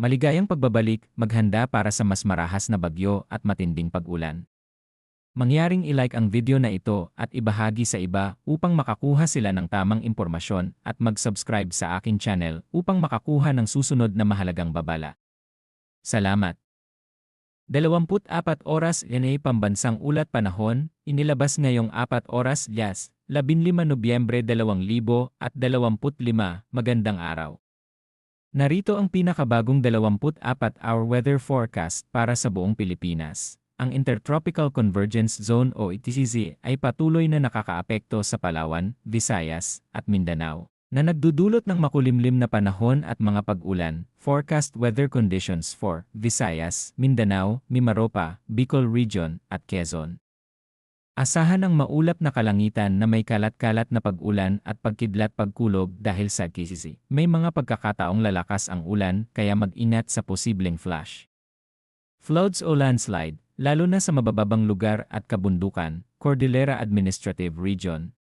Maligayang pagbabalik, maghanda para sa mas marahas na bagyo at matinding pag-ulan. Mangyaring ilike ang video na ito at ibahagi sa iba upang makakuha sila ng tamang impormasyon at mag-subscribe sa akin channel upang makakuha ng susunod na mahalagang babala. Salamat! 24 oras NA Pambansang Ulat Panahon, inilabas ngayong 4 oras Yas, 15 Nobyembre 2025, Magandang Araw. Narito ang pinakabagong 24-hour weather forecast para sa buong Pilipinas. Ang Intertropical Convergence Zone o ITCZ ay patuloy na nakakaapekto sa Palawan, Visayas, at Mindanao, na nagdudulot ng makulimlim na panahon at mga pag-ulan. Forecast weather conditions for Visayas, Mindanao, Mimaropa, Bicol Region, at Quezon. Asahan ang maulap na kalangitan na may kalat-kalat na pag-ulan at pagkidlat pagkulog dahil sa KCC. May mga pagkakataong lalakas ang ulan kaya mag-ingat sa posibleng flash. Floods o landslide, lalo na sa mabababang lugar at kabundukan, Cordillera Administrative Region.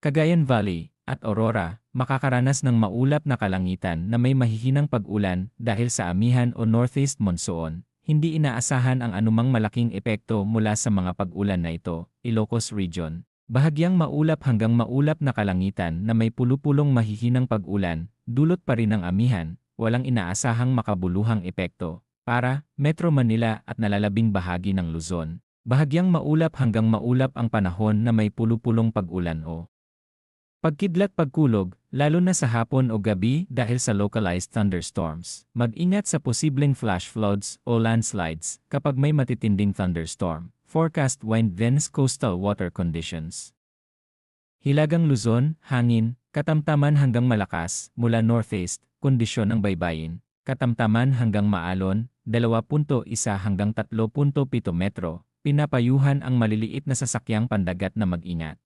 Cagayan Valley at Aurora, makakaranas ng maulap na kalangitan na may mahihinang pag-ulan dahil sa amihan o northeast monsoon, hindi inaasahan ang anumang malaking epekto mula sa mga pag-ulan na ito, Ilocos Region. Bahagyang maulap hanggang maulap na kalangitan na may pulupulong mahihinang pag-ulan, dulot pa rin ang amihan, walang inaasahang makabuluhang epekto. Para, Metro Manila at nalalabing bahagi ng Luzon. Bahagyang maulap hanggang maulap ang panahon na may pulupulong pag-ulan o Pagkidlat pagkulog, lalo na sa hapon o gabi dahil sa localized thunderstorms. Mag-ingat sa posibleng flash floods o landslides kapag may matitinding thunderstorm. Forecast wind dense coastal water conditions. Hilagang Luzon, hangin, katamtaman hanggang malakas, mula northeast, kondisyon ng baybayin, katamtaman hanggang maalon, 2.1 hanggang 3.7 metro, pinapayuhan ang maliliit na sasakyang pandagat na mag-ingat.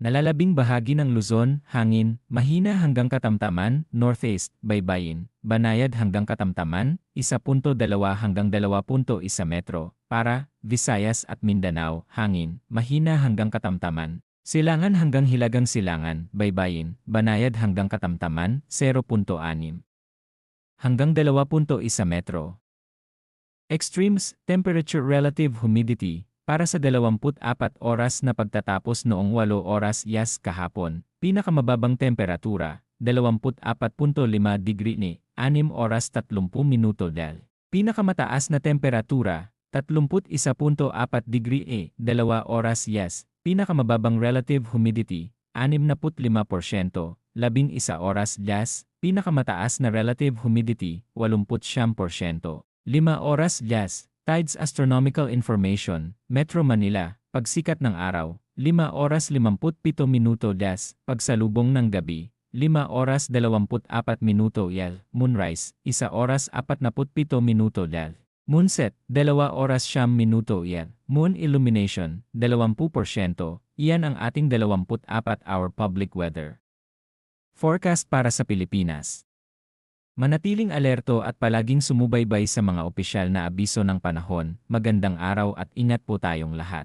Nalalabing bahagi ng Luzon, hangin, mahina hanggang katamtaman, northeast, baybayin, banayad hanggang katamtaman, 1.2 hanggang 2.1 metro, para, Visayas at Mindanao, hangin, mahina hanggang katamtaman, silangan hanggang hilagang silangan, baybayin, banayad hanggang katamtaman, 0.6 hanggang 2.1 metro. Extremes, temperature relative humidity, para sa 24 oras na pagtatapos noong 8 oras yas kahapon, pinakamababang temperatura, 24.5 degree ni, 6 oras 30 minuto del. Pinakamataas na temperatura, 31.4 degree e, 2 oras yes. Pinakamababang relative humidity, 65%, 11 oras yes. Pinakamataas na relative humidity, 80%, 5 oras yes. Tides Astronomical Information, Metro Manila, pagsikat ng araw, 5 oras 57 minuto das, pagsalubong ng gabi, 5 oras 24 minuto yal, moonrise, 1 oras 47 minuto dal. Moonset, 2 oras siyam minuto yan. Moon illumination, 20%. Iyan ang ating 24-hour public weather. Forecast para sa Pilipinas. Manatiling alerto at palaging sumubaybay sa mga opisyal na abiso ng panahon, magandang araw at ingat po tayong lahat.